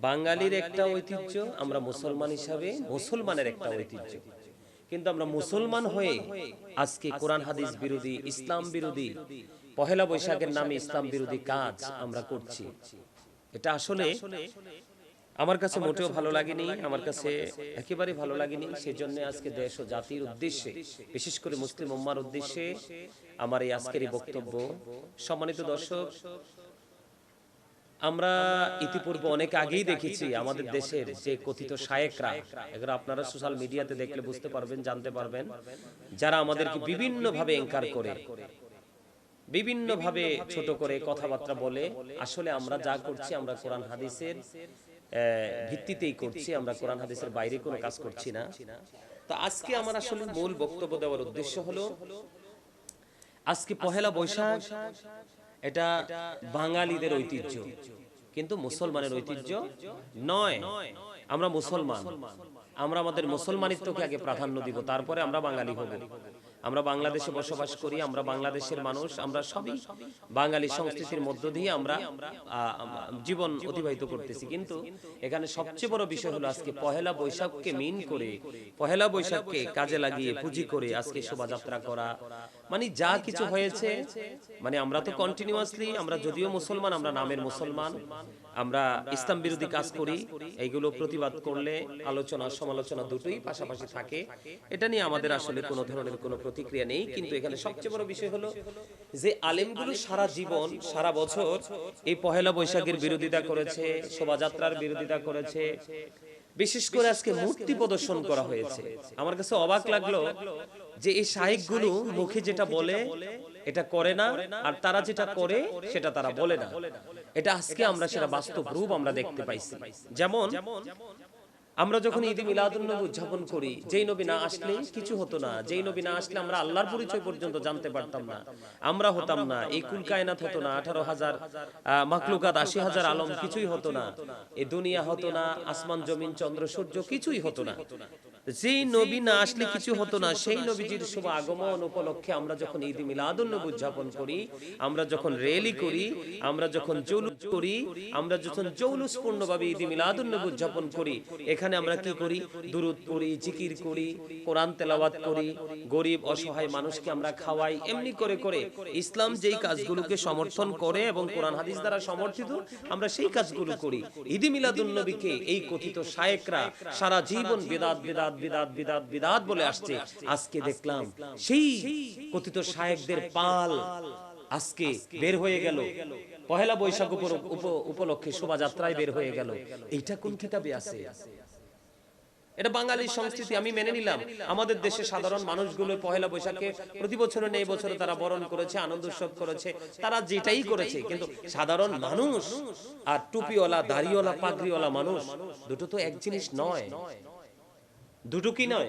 বাঙালির একটা ঐতিহ্য আমরা মুসলমান হিসাবে মুসলমানের একটা ঐতিহ্য। কিন্তু আমরা মুসলমান হয়ে আজকে কোরআন হাদিস বিরোধী ইসলাম বিরোধী পহেলা বৈশাখের নামে ইসলাম বিরোধী কাজ আমরা করছি। এটা আসলে আমার কাছে মোটেও ভালো লাগেনি আমার কাছে একেবারে ভালো লাগেনি সেজন্য আজকে দেশ ও জাতির উদ্দেশ্যে বিশেষ করে মুসলিম উম্মার উদ্দেশ্যে আমার এই আজকের এই বক্তব্য সম্মানিত দর্শক আমরা ইতিপূর্বে অনেক আগেই দেখেছি আমাদের দেশের যে কথিত শায়েকরা এগুলো আপনারা সোশ্যাল মিডিয়াতে দেখলে বুঝতে পারবেন জানতে পারবেন যারা আমাদেরকে বিভিন্নভাবে এনকার করে বিভিন্ন ভাবে ছোট করে কথাবার্তা বলে আসলে আমরা যা করছি আমরা কোরআন হাদিসের ভিত্তিতেই করছি আমরা কোরআন হাদিসের বাইরে কোনো কাজ করছি না। তো আজকে আমার আসলে মূল বক্তব্য দেওয়ার উদ্দেশ্য হলো আজকে পহেলা বৈশাখ এটা বাঙালিদের ঐতিহ্য। কিন্তু মুসলমানের ঐতিহ্য নয়। আমরা মুসলমান। আমরা আমাদের মুসলমানিত্বকে আগে প্রাধান্য দিব, তারপরে আমরা বাঙালি হব। আমরা বাংলাদেশে বসবাস করি, আমরা বাংলাদেশের মানুষ, আমরা সবই বাঙালি সংস্কৃতির মধ্য দিয়ে আমরা জীবন অতিবাহিত করতেছি। কিন্তু এখানে সবচেয়ে বড় বিষয় হলো আজকে পহেলা বৈশাখকে মিন করে, পহেলা বৈশাখকে কাজে লাগিয়ে পুঁজি করে আজকে শোভাযাত্রা করা। মানে যা কিছু হয়েছে মানে আমরা তো কন্টিনিউয়াসলি আমরা যদিও মুসলমান, আমরা নামের মুসলমান আমরা ইসলাম বিরোধী কাজ করি এইগুলো প্রতিবাদ করলে আলোচনা সমালোচনা দুটোই পাশাপাশি থাকে। এটা নিয়ে আমাদের আসলে কোনো ধরনের কোনো প্রতিক্রিয়া নেই। কিন্তু এখানে সবচেয়ে বড় বিষয় হলো যে আলেমগুলো সারা জীবন সারা বছর এই পহেলা বৈশাখের বিরোধিতা করেছে শোভাযাত্রার বিরোধিতা করেছে। বিশেষ করে আজকে মূর্তি প্রদর্শন করা হয়েছে। আমার কাছে অবাক লাগল যে এই শাহেকগুলো মুখে যেটা বলে এটা করে না আর তারা যেটা করে সেটা তারা বলে না। এটা আজকে আমরা সেটা বাস্তব রূপ আমরা দেখতে পাইছি। যেমন আমরা যখন ঈদ মিলাদুল নবী উদযাপন করি যেই নবী না আসলে কিছু হতো না যেই নবী না আসলে আমরা আল্লাহর পরিচয় পর্যন্ত জানতে পারতাম না। আমরা হতাম না। এই কুল কায়নাত হতো না আঠারো হাজার মাকলুকাত আশি হাজার আলম কিছুই হতো না। এই দুনিয়া হতো না আসমান জমিন চন্দ্র সূর্য কিছুই হতো না। যেই নবী না আসলে কিছু হতো না সেই নবীজির শুভ আগমন উপলক্ষে আমরা যখন ঈদ মিলাদুল নবী উদযাপন করি আমরা যখন রেলি করি আমরা যখন জৌলুস করি আমরা যখন জৌলুসপূর্ণভাবে ঈদ মিলাদুল নবী উদযাপন করি এখানে আমরা কি করি? দুরুদ পড়ি জিকির করি কোরআন তেলাওয়াত করি গরিব অসহায় মানুষকে আমরা খাওয়াই এমনি করে করে ইসলাম যেই কাজগুলোকে সমর্থন করে এবং কোরআন হাদিস দ্বারা সমর্থিত আমরা সেই কাজগুলো করি। ঈদ মিলাদুল নবীকে এই কথিত শায়েকরা সারা জীবন বেদাত বেদাত বিদাত বিদাত বিদাত বলে আসছে। আজকে দেখলাম সেই কথিত শায়েকদের পাল আজকে বের হয়ে গেল। পহেলা বৈশাখ উপ- উপ- উপলক্ষে শোভাযাত্রায় বের হয়ে গেল। এইটা কোন কিতাবে আছে? এটা বাঙালির সংস্কৃতি, আমি মেনে নিলাম। আমাদের দেশে সাধারণ মানুষগুলো পহেলা বৈশাখে প্রতি বছরে নেই বছরে তারা বরণ করেছে, আনন্দ উৎসব করেছে, তারা যেটাই করেছে, কিন্তু সাধারণ মানুষ আর টুপিওয়ালা, দাড়িওয়ালা, পাগড়িওয়ালা মানুষ, দুটো তো এক জিনিস নয়। দুটো কি নয়?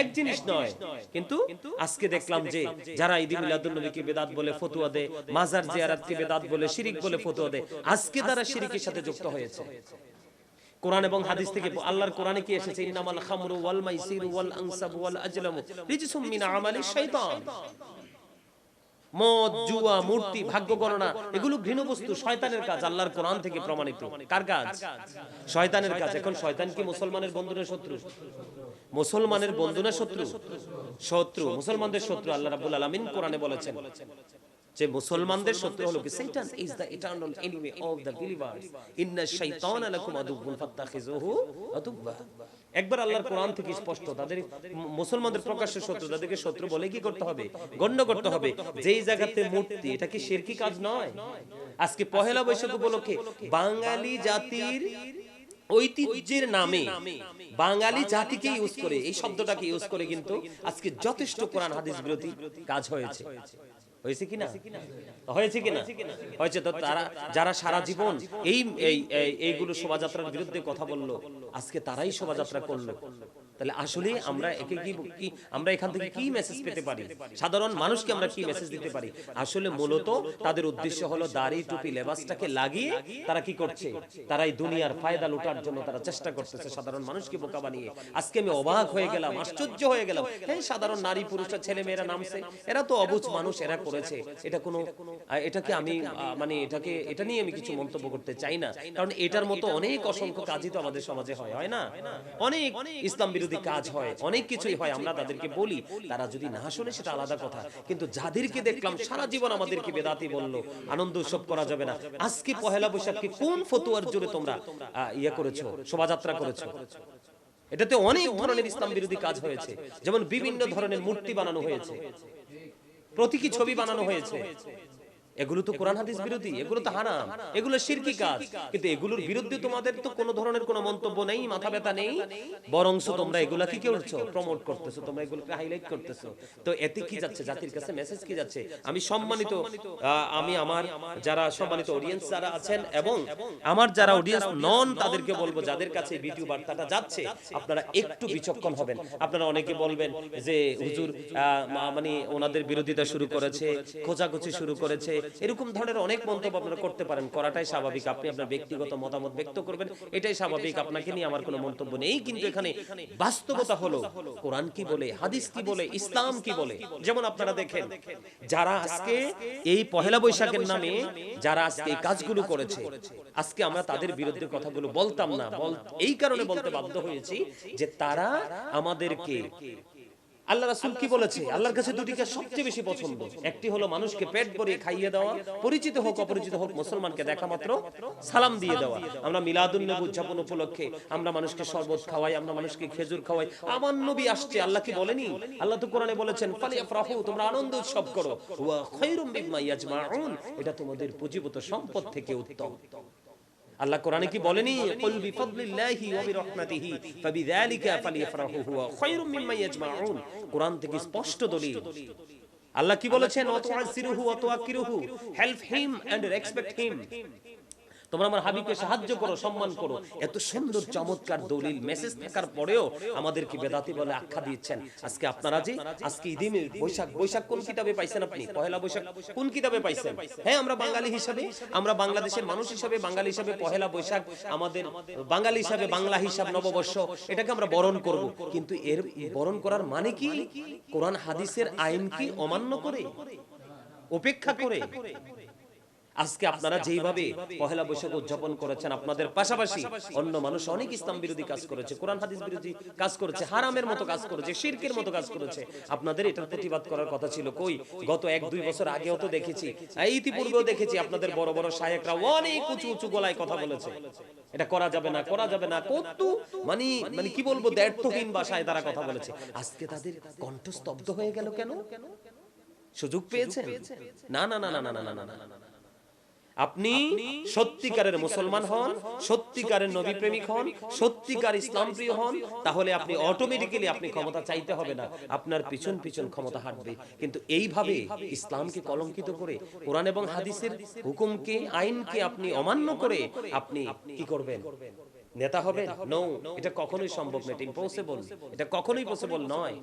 এক জিনিস নয়। কিন্তু আজকে দেখলাম যে যারা ঈদ মিলাদুল নবীকে বেদাত বলে ফতুয়া দেয়, মাজার জিয়ারাতকে বেদাত বলে শিরিক বলে ফতুয়া দেয়, আজকে তারা শিরিকের সাথে যুক্ত হয়েছে। কোরআন এবং হাদিস থেকে আল্লাহর কোরআনে কি এসেছে? ইন্নামাল খামরু ওয়াল মাইসির ওয়াল আনসাব ওয়াল আজলামু রিজসুম মিন আমালি শাইতান। মদ জুয়া মূর্তি ভাগ্য গণনা এগুলো ঘৃণ বস্তু শয়তানের কাজ আল্লাহর কোরআন থেকে প্রমাণিত। কার কাজ? শয়তানের কাজ। এখন শয়তান কি মুসলমানের বন্ধু না শত্রু? মুসলমানের বন্ধু না শত্রু। শত্রু মুসলমানদের শত্রু আল্লাহ রাব্বুল আলামিন কোরআনে বলেছেন। যে মুসলমানদের শত্রু হলো কি? শয়তান is the eternal enemy of the believers ইন্না শাইতানা লাকুম আদুউন ফাত্তাখিজুহু আদুব্বা একবার আল্লাহর কোরআন থেকে স্পষ্ট তাদের মুসলমানদের প্রকাশ্য শত্রু তাদেরকে শত্রু বলে কি করতে হবে? গণ্য করতে হবে। যেই জায়গাতে মূর্তি এটা কি শিরকি কাজ নয়? আজকে পহেলা বৈশাখ উপলক্ষে বাঙালি জাতির ঐতিহ্যের নামে বাঙালি জাতিকে ইউজ করে এই শব্দটাকে ইউজ করে কিন্তু আজকে যথেষ্ট কোরআন হাদিস বিরোধী কাজ হয়েছে। হয়েছে কিনা? হয়েছে কিনা? হয়েছে তো তারা যারা সারা জীবন এই এই এই- এইগুলো শোভাযাত্রার বিরুদ্ধে কথা বলল, আজকে তারাই শোভাযাত্রা করল। তাহলে আসলে আমরা একে কি কি আমরা এখান থেকে কি মেসেজ পেতে পারি? সাধারণ মানুষকে আমরা কি মেসেজ দিতে পারি? আসলে মূলত তাদের উদ্দেশ্য হলো দাড়ি টুপি লেবাসটাকে লাগিয়ে তারা কি করছে? তারা এই দুনিয়ার ফায়দা লুটার জন্য তারা চেষ্টা করতেছে। সাধারণ মানুষকে বোকা বানিয়ে। আজকে আমি অবাক হয়ে গেলাম আশ্চর্য হয়ে গেলাম। হ্যাঁ সাধারণ নারী পুরুষরা ছেলে মেয়েরা নামছে। এরা তো অবুজ মানুষ এরা করেছে। এটা কোনো এটাকে আমি মানে এটাকে এটা নিয়ে আমি কিছু মন্তব্য করতে চাই না কারণ এটার মতো অনেক অসংখ্য কাজই তো আমাদের সমাজে হয় হয় না অনেক ইসলাম বিরোধী কাজ হয় অনেক কিছুই হয় আমরা তাদেরকে বলি তারা যদি না শুনে সেটা আলাদা কথা। কিন্তু যাদেরকে দেখলাম সারা জীবন আমাদেরকে বেদাতি বলল আনন্দ উৎসব করা যাবে না। আজকে পহেলা বৈশাখকে কোন ফতুয়ার জোরে তোমরা আহ, ইয়ে করেছ? শোভাযাত্রা করেছ? এটাতে অনেক ধরনের ইসলাম বিরোধী কাজ হয়েছে। যেমন বিভিন্ন ধরনের মূর্তি বানানো হয়েছে। প্রতীকী ছবি বানানো হয়েছে। এগুলো তো কোরআন হাদিস বিরোধী এগুলো তো হারাম। এগুলো শিরকি কাজ। কিন্তু এগুলোর বিরুদ্ধে তোমাদের তো কোনো ধরনের কোনো মন্তব্য নেই মাথা ব্যথা নেই। বরংস তোমরা এগুলা কি করছ? প্রমোট করতেছো তোমরা এগুলোকে হাইলাইট করতেছো। তো এতে কি যাচ্ছে? জাতির কাছে মেসেজ কি যাচ্ছে? আমি সম্মানিত আমি আমার যারা সম্মানিত অডিয়েন্স যারা আছেন এবং আমার যারা অডিয়েন্স নন তাদেরকে বলব যাদের কাছে এই ভিডিও বার্তাটা যাচ্ছে আপনারা একটু বিচক্ষণ হবেন। আপনারা অনেকে বলবেন যে হুজুর মানে ওনাদের বিরোধিতা শুরু করেছে খোঁজাখুচি শুরু করেছে এরকম ধরনের অনেক মন্তব্য আপনারা করতে পারেন। করাটাই স্বাভাবিক। আপনি আপনার ব্যক্তিগত মতামত ব্যক্ত করবেন। এটাই স্বাভাবিক। আপনাকে নিয়ে আমার কোনো মন্তব্য নেই। কিন্তু এখানে বাস্তবতা হলো, কোরআন কি বলে, হাদিস কি বলে, ইসলাম কি বলে? যেমন আপনারা দেখেন, যারা আজকে এই পহেলা বৈশাখের নামে, যারা আজকে এই কাজগুলো করেছে, আজকে আমরা তাদের বিরুদ্ধে কথাগুলো বলতাম না। এই কারণে বলতে বাধ্য হয়েছি যে তারা আমাদেরকে আল্লাহ রাসূল কি বলেছে? আল্লাহর কাছে দুটি কাজ সবচেয়ে বেশি পছন্দ। একটি হলো মানুষকে পেট ভরিয়ে খাইয়ে দেওয়া পরিচিত হোক অপরিচিত হোক মুসলমানকে দেখা মাত্র সালাম দিয়ে দেওয়া। আমরা মিলাদুন নবী উদযাপন উপলক্ষে আমরা মানুষকে শরবত খাওয়াই আমরা মানুষকে খেজুর খাওয়াই। আমার নবী আসছে আল্লাহ কি বলেনি? আল্লাহ তো কোরআনে বলেছেন ফালিয়াফরাহু তোমরা আনন্দ উৎসব করো। ওয়া খায়রুম মিম্মা ইয়াজমাউন। এটা তোমাদের পুঁজিভূত সম্পদ থেকে উত্তম। আল্লাহ কোরআনে কি বলেনি? কুল বিফাদলিল্লাহি ওয়া বিরহমাতিহি ফাবিযালিকা ফালিয়াফরাহু হুয়া খায়রুম মিম্মা ইয়াজমাউন। কোরআন থেকে স্পষ্ট দলিল। আল্লাহ কি বলেছেন? অথবা ওয়াতুআকিরুহু help him and respect him. তোমরা আমার হাবিবকে সাহায্য করো সম্মান করো। এত সুন্দর চমৎকার দলিল মেসেজ থাকার পরেও আমাদেরকে বেদাতি বলে আখ্যা দিচ্ছেন। আজকে আপনারা যে আজকে ঈদে বৈশাখ বৈশাখ কোন কিতাবে পাইছেন আপনি? পহেলা বৈশাখ কোন কিতাবে পাইছেন? হ্যাঁ আমরা বাঙালি হিসাবে আমরা বাংলাদেশের মানুষ হিসাবে বাঙালি হিসাবে পহেলা বৈশাখ আমাদের বাঙালি হিসাবে বাংলা হিসাব নববর্ষ এটাকে আমরা বরণ করব। কিন্তু এর বরণ করার মানে কি? কোরআন হাদিসের আইন কি অমান্য করে? উপেক্ষা করে? আজকে আপনারা যেইভাবে পহেলা বৈশাখ উদযাপন করেছেন আপনাদের পাশাপাশি অন্য মানুষ অনেক ইসলাম বিরোধী কাজ করেছে কোরআন হাদিস বিরোধী কাজ করেছে হারামের মতো কাজ করেছে শিরকের মতো কাজ করেছে আপনাদের এটার প্রতিবাদ করার কথা ছিল কই গত এক দুই বছর আগেও তো দেখেছি ইতিপূর্বেও দেখেছি আপনাদের বড় বড় শায়েকরা অনেক উঁচু উঁচু গলায় কথা বলেছে এটা করা যাবে না করা যাবে না কত মানে মানে কি বলব দ্ব্যর্থহীন ভাষায় তারা কথা বলেছে আজকে তাদের কণ্ঠ স্তব্ধ হয়ে গেল কেন সুযোগ পেয়েছেন না না না না না না না না না না আপনি সত্যিকারের মুসলমান হন সত্যিকারের নবী প্রেমিক হন সত্যিকার ইসলাম প্রিয় হন তাহলে আপনি অটোমেটিক্যালি আপনি ক্ষমতা চাইতে হবে না। আপনার পিছন পিছন ক্ষমতা হাঁটবে। কিন্তু এইভাবে ইসলামকে কলঙ্কিত করে কোরআন এবং হাদিসের হুকুমকে আইনকে আপনি অমান্য করে আপনি কি করবেন? নেতা হবেন? নো এটা কখনোই সম্ভব না এটা ইম্পসিবল এটা কখনোই পসিবল নয়।